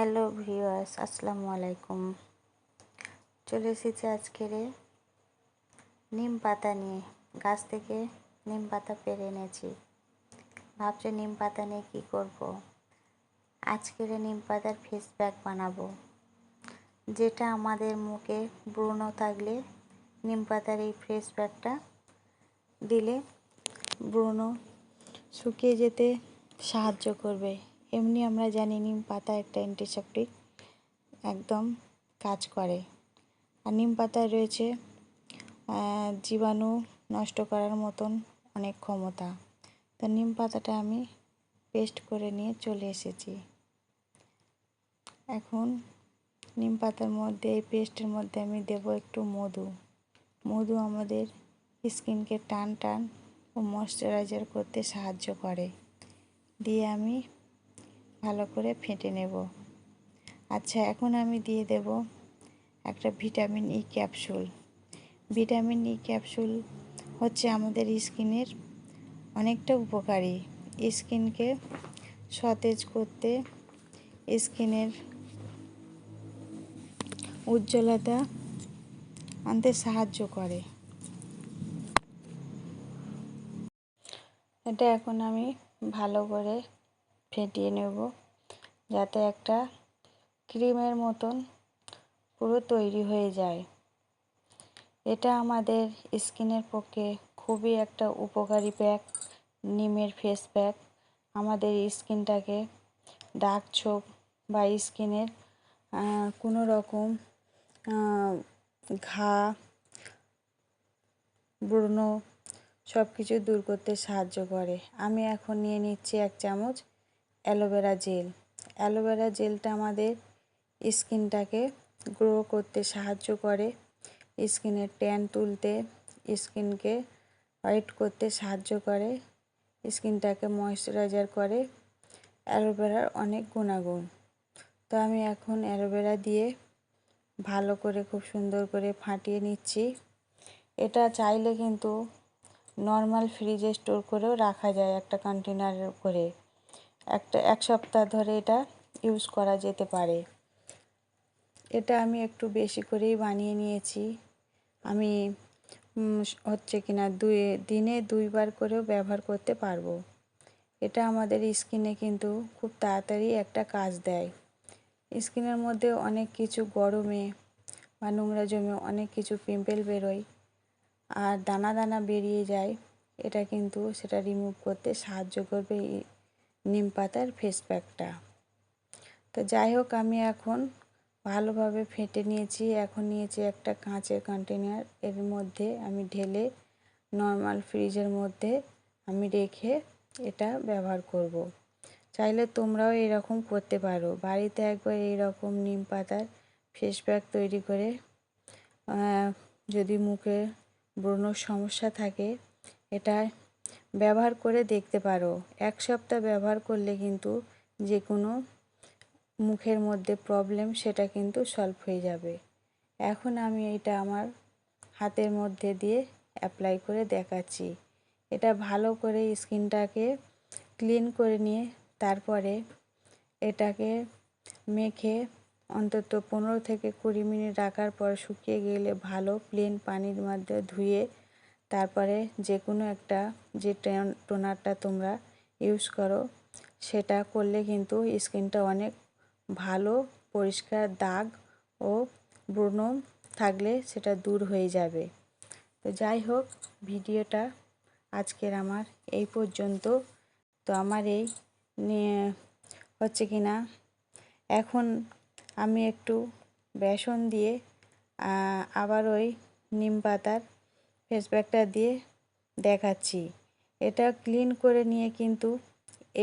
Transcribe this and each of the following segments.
Hello viewers, আসসালামু আলাইকুম। চলে এসেছি আজকের নিম পাতা নিয়ে। গাছ থেকে নিম পাতা পেরে এনেছি। ভাবছি নিম পাতা নিয়ে কী করব। আজকের নিম পাতার ফেস প্যাক বানাবো। যেটা আমাদের মুখে ব্রণ থাকলে নিম পাতার এই ফেস প্যাকটা দিলে ব্রণ শুকিয়ে যেতে সাহায্য করবে। এমনি আমরা জানি নিম পাতা একটা অ্যান্টিসেপটিক একদম কাজ করে। আর নিম পাতায় রয়েছে জীবাণু নষ্ট করার মতন অনেক ক্ষমতা। তো নিম পাতাটা আমি পেস্ট করে নিয়ে চলে এসেছি। এখন নিম পাতার মধ্যে, এই পেস্টের মধ্যে আমি দেব একটু মধু। মধু আমাদের স্কিনকে টান টান ও ময়শ্চারাইজার করতে সাহায্য করে। দিয়ে আমি ভালো করে ফেটে নেব। আচ্ছা এখন আমি দিয়ে দেব একটা vitamin E capsule. Vitamin E capsule হচ্ছে আমাদের স্কিনের অনেকটা উপকারী। স্কিনকে সতেজ করতে, স্কিনের উজ্জ্বলতা আনতে সাহায্য করে। এটা এখন আমি ভালো করে ফেটিয়ে নেব। যাতে একটা ক্রিমের মতন পুরো তৈরি হয়ে যায়। এটা আমাদের স্কিনের পক্ষে খুবই একটা উপকারী প্যাক নিমের ফেস প্যাক আমাদের স্কিনটাকে ডাক ছোপ বা স্কিনের কোনো রকম ঘা, ব্রণ সব কিছু দূর করতে সাহায্য করে। আমি এখন নিয়ে নিচ্ছি এক চামচ অ্যালোভেরা জেল। অ্যালোভেরা জেলটা আমাদের স্কিনটাকে গ্রো করতে সাহায্য করে। স্কিনের ট্যান তুলতে, স্কিনকে হোয়াইট করতে সাহায্য করে। স্কিনটাকে ময়শ্চারাইজার করে। অ্যালোভেরার অনেক গুণাগুণ। তো আমি এখন অ্যালোভেরা দিয়ে ভালো করে, খুব সুন্দর করে ফাটিয়ে নিচ্ছি। এটা চাইলে কিন্তু নর্মাল ফ্রিজে স্টোর করেও রাখা যায় একটা কন্টেনারের করে একটা, এক সপ্তাহ ধরে এটা ইউজ করা যেতে পারে। এটা আমি একটু বেশি করেই বানিয়ে নিয়েছি। আমি হচ্ছে কিনা দুই, দিনে দুইবার করেও ব্যবহার করতে পারব। এটা আমাদের স্কিনে কিন্তু খুব তাড়াতাড়ি একটা কাজ দেয়। স্কিনের মধ্যে অনেক কিছু গরমে বা নোংরা জমে অনেক কিছু পিম্পল বেরোয় আর দানা দানা বেরিয়ে যায়। এটা কিন্তু সেটা রিমুভ করতে সাহায্য করবে নিম পাতার ফেস প্যাকটা তো যাই হোক আমি এখন ভালোভাবে ফেটে নিয়েছি। এখন নিয়েছি একটা কাঁচের কন্টেনার এর মধ্যে আমি ঢেলে নর্মাল ফ্রিজের মধ্যে আমি রেখে এটা ব্যবহার করব। চাইলে তোমরাও এরকম করতে পারো। বাড়িতে একবার এইরকম নিম পাতার ফেস প্যাক তৈরি করে যদি মুখে ব্রণর সমস্যা থাকে, এটা ব্যবহার করে দেখতে পারো। এক সপ্তাহ ব্যবহার করলে কিন্তু যে কোনো মুখের মধ্যে প্রবলেম সেটা কিন্তু সলভ হয়ে যাবে। এখন আমি এটা আমার হাতের মধ্যে দিয়ে অ্যাপ্লাই করে দেখাচ্ছি। এটা ভালো করে স্কিনটাকে ক্লিন করে নিয়ে তারপরে এটাকে মেখে অন্তত পনেরো থেকে কুড়ি মিনিট রাখার পর শুকিয়ে গেলে ভালো প্লেন পানির মধ্যে ধুয়ে তারপরে যে কোনো একটা যে টোনারটা তোমরা ইউজ করো, সেটা করলে কিন্তু স্কিনটা অনেক ভালো, পরিষ্কার, দাগ ও ব্রণ থাকলে সেটা দূর হয়ে যাবে। তো যাই হোক, ভিডিওটা আজকের আমার এই পর্যন্ত। তো আমার এই নিয়ে হচ্ছে কি না, এখন আমি একটু বেসন দিয়ে আবার ওই নিম পাতার ফেস প্যাকটা দিয়ে দেখাচ্ছি। এটা ক্লিন করে নিয়ে কিন্তু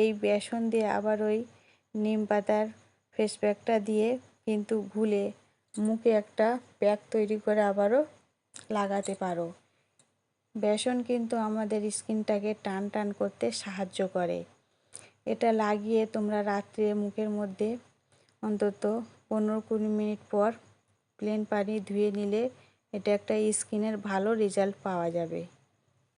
এই বেসন দিয়ে আবার ওই নিম পাতার ফেস প্যাকটা দিয়ে কিন্তু ঘুলে মুখে একটা প্যাক তৈরি করে আবারও লাগাতে পারো। বেসন কিন্তু আমাদের স্কিনটাকে টান টান করতে সাহায্য করে। এটা লাগিয়ে তোমরা রাত্রে মুখের মধ্যে অন্তত পনেরো কুড়ি মিনিট পর প্লেন পানি ধুয়ে নিলে এটা একটা স্কিনের ভালো রেজাল্ট পাওয়া যাবে।